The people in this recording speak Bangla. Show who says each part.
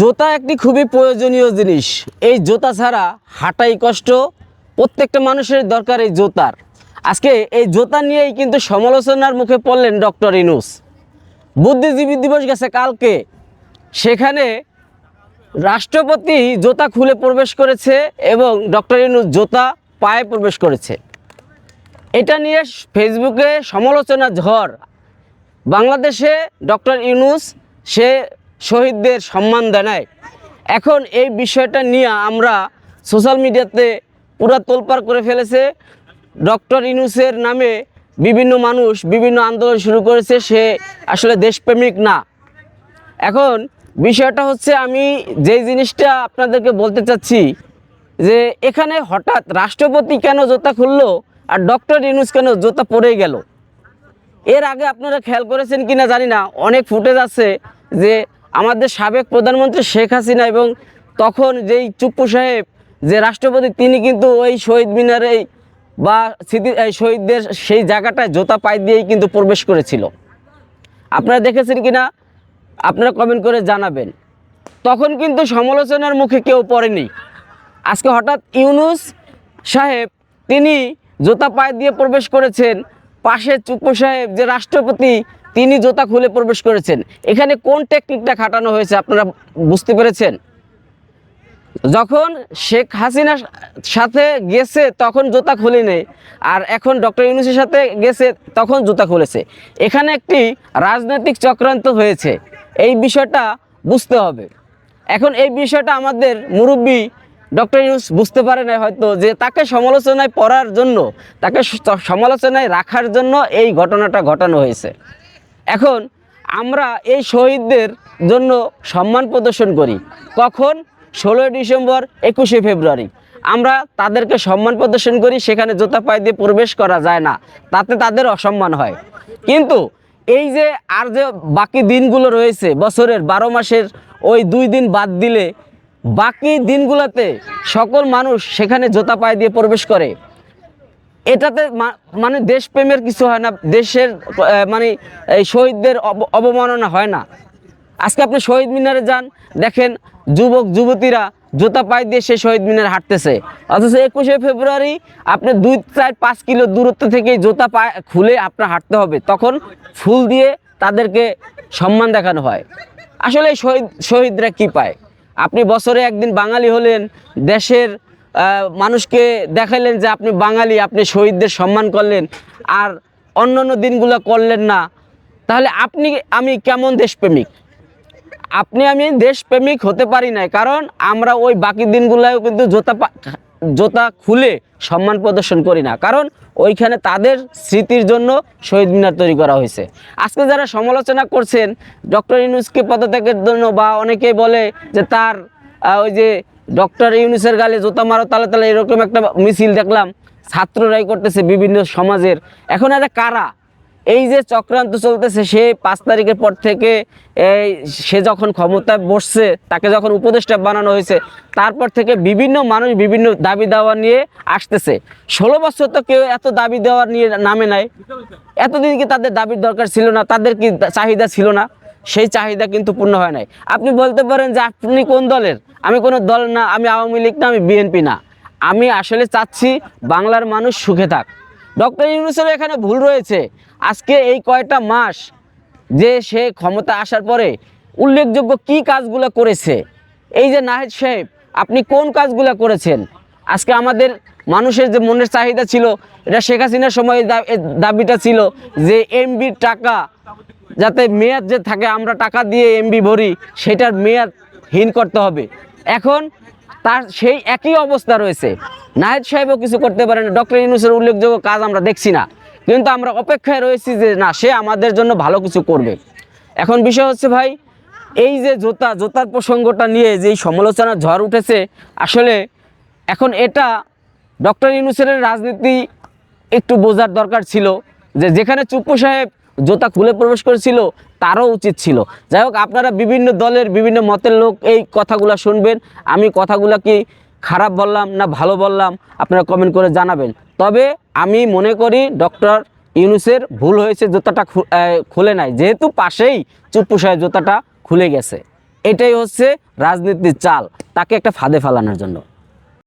Speaker 1: জুতা একটি খুবই প্রয়োজনীয় জিনিস। এই জোতা ছাড়া হাঁটাই কষ্ট প্রত্যেকটা মানুষের দরকার এই জোতার। আজকে এই জোতা নিয়েই কিন্তু সমালোচনার মুখে পড়লেন ডক্টর ইনুস। বুদ্ধিজীবী দিবস গেছে কালকে। সেখানে রাষ্ট্রপতি জোতা খুলে প্রবেশ করেছে এবং ডক্টর ইনুস জোতা পায়ে প্রবেশ করেছে। এটা নিয়ে ফেসবুকে সমালোচনা ঝড়। বাংলাদেশে ডক্টর ইউনুস সে শহীদদের সম্মান জানায়। এখন এই বিষয়টা নিয়ে আমরা সোশ্যাল মিডিয়াতে পুরা তোলপাড় করে ফেলেছে। ডক্টর ইনুসের নামে বিভিন্ন মানুষ বিভিন্ন আন্দোলন শুরু করেছে, সে আসলে দেশপ্রেমিক না। এখন বিষয়টা হচ্ছে আমি যেই জিনিসটা আপনাদেরকে বলতে চাচ্ছি যে এখানে হঠাৎ রাষ্ট্রপতি কেন জোতা খুললো আর ডক্টর ইউনুস কেন জোতা পরে গেল? এর আগে আপনারা খেয়াল করেছেন কিনা জানি না। অনেক ফুটেজ আছে যে আমাদের সাবেক প্রধানমন্ত্রী শেখ হাসিনা এবং তখন যেই চুপ্পু সাহেব, যে রাষ্ট্রপতি, তিনি কিন্তু ওই শহীদ মিনারে বা স্মৃতি শহীদদের সেই জায়গাটায় জোতা পায়ে দিয়েই কিন্তু প্রবেশ করেছিল। আপনারা দেখেছেন কিনা? আপনারা কমেন্ট করে জানাবেন। তখন কিন্তু সমালোচনার মুখে কেউ পড়েনি। আজকে হঠাৎ ইউনুস সাহেব, তিনি জোতা পায়ে দিয়ে প্রবেশ করেছেন। পাশে চুপ্পু সাহেব, যে রাষ্ট্রপতি তিনি জোতা খুলে প্রবেশ করেছেন। এখানে কোন টেকনিকটা খাটানো হয়েছে আপনারা বুঝতে পেরেছেন? যখন শেখ হাসিনার সাথে গেছে, তখন জুতা খুলেনি আর এখন ডক্টর ইউনুসের সাথে গেছে, তখন জুতা খুলেছে। এখানে একটি রাজনৈতিক চক্রান্ত হয়েছে। এই বিষয়টা বুঝতে হবে। এখন এই বিষয়টা আমাদের মুরব্বী ডক্টর ইউনুস বুঝতে পারে না হয়তো যে তাকে সমালোচনায় পড়ার জন্য, তাকে সমালোচনায় রাখার জন্য এই ঘটনাটা ঘটানো হয়েছে। এখন আমরা এই শহীদদের জন্য সম্মান প্রদর্শন করি। কখন? ষোলোই ডিসেম্বর, একুশে ফেব্রুয়ারি। আমরা তাদেরকে সম্মান প্রদর্শন করি, সেখানে জুতা পায়ে দিয়ে প্রবেশ করা যায় না। তাতে তাদের অসম্মান হয়। কিন্তু এই যে আর যে বাকি দিনগুলো রয়েছে, বছরের বারো মাসের ওই দুই দিন বাদ দিলে, বাকি দিনগুলোতে সকল মানুষ সেখানে জোতা পায়ে দিয়ে প্রবেশ করে। এটাতে মানে দেশপ্রেমের কিছু হয় না, দেশের মানে এই শহীদদের অব- অবমাননা হয় না। আজকে আপনি শহীদ মিনারে যান, দেখেন যুবক, যুবতীরা জুতা পায়ে দিয়ে সে শহীদ মিনার হাঁটতেছে। অথচ একুশে ফেব্রুয়ারি আপনি দুই, চার, পাঁচ কিলো দূরত্ব থেকে জুতা পায়ে খুলে আপনার হাঁটতে হবে। তখন ফুল দিয়ে তাদেরকে সম্মান দেখানো হয়। আসলে শহীদ, শহীদরা কি পায়? আপনি বছরে একদিন বাঙালি হলেন, দেশের মানুষকে দেখাইলেন যে আপনি বাঙালি, আপনি শহীদদের সম্মান করলেন আর অন্য অন্য দিনগুলো করলেন না। তাহলে আপনি, আমি কেমন দেশপ্রেমিক? আপনি, আমি দেশপ্রেমিক হতে পারি না কারণ আমরা ওই বাকি দিনগুলোও কিন্তু জোতা জোতা খুলে সম্মান প্রদর্শন করি না। কারণ ওইখানে তাদের স্মৃতির জন্য শহীদ মিনার তৈরি করা হয়েছে। আজকে যারা সমালোচনা করছেন, ডক্টর ইউনুসকে পদত্যাগের জন্য বা অনেকেই বলে যে তার ওই যে ডক্টর ইউনুসের গালে জোতা মারো, তালে তালে এরকম একটা মিছিল দেখলাম। ছাত্ররাই করতেছে বিভিন্ন সমাজের। এখন এটা কারা? এই যে চক্রান্ত চলতেছে, সে পাঁচ তারিখের পর থেকে এই সে যখন ক্ষমতায় বসছে, তাকে যখন উপদেষ্টা বানানো হয়েছে, তারপর থেকে বিভিন্ন মানুষ বিভিন্ন দাবি দেওয়া নিয়ে আসতেছে। ষোলো বছর তো কেউ এত দাবি দেওয়ার নিয়ে নামে নাই। এতদিন কি তাদের দাবির দরকার ছিল না? তাদের কি চাহিদা ছিল না? সেই চাহিদা কিন্তু পূর্ণ হয় নাই। আপনি বলতে পারেন যে আপনি কোন দলের? আমি কোনো দল না, আমি আওয়ামী লীগ না, আমি বিএনপি না। আমি আসলে চাচ্ছি বাংলার মানুষ সুখে থাক। ডক্টর ইউনুসের এখানে ভুল রয়েছে। আজকে এই কয়টা মাস যে সে ক্ষমতা আসার পরে উল্লেখযোগ্য কি কাজগুলো করেছে? এই যে নাহিদ সাহেব, আপনি কোন কাজগুলো করেছেন? আজকে আমাদের মানুষের যে মনের চাহিদা ছিল, এটা শেখ হাসিনার সময় দাবিটা ছিল যে এমবির টাকা যাতে মেয়াদ যে থাকে, আমরা টাকা দিয়ে এমবি ভরি, সেটার মেয়াদ হীন করতে হবে। এখন তার সেই একই অবস্থা রয়েছে। নাহিদ সাহেবও কিছু করতে পারে না ডক্টর ইউনুসের উল্লেখযোগ্য কাজ আমরা দেখছি না। কিন্তু আমরা অপেক্ষায় রয়েছি যে, না, সে আমাদের জন্য ভালো কিছু করবে। এখন বিষয় হচ্ছে ভাই, এই যে জোতা, জোতার প্রসঙ্গটা নিয়ে যেই সমালোচনার ঝড় উঠেছে, আসলে এখন এটা ডক্টর ইউনুসের রাজনীতি একটু বোঝার দরকার ছিল যে, যেখানে চুপ্পু সাহেব জোতা খুলে প্রবেশ করেছিল, তারও উচিত ছিল। যাই হোক, আপনারা বিভিন্ন দলের, বিভিন্ন মতের লোক এই কথাগুলো শুনবেন। আমি কথাগুলো কি খারাপ বললাম না ভালো বললাম, আপনারা কমেন্ট করে জানাবেন। তবে আমি মনে করি ডক্টর ইউনুসের ভুল হয়েছে, জুতাটা খুলে নাই। যেহেতু পাশেই চুপ্পু সাহেব জুতাটা খুলে গেছে। এটাই হচ্ছে রাজনীতির চাল, তাকে একটা ফাঁদে ফেলানোর জন্য।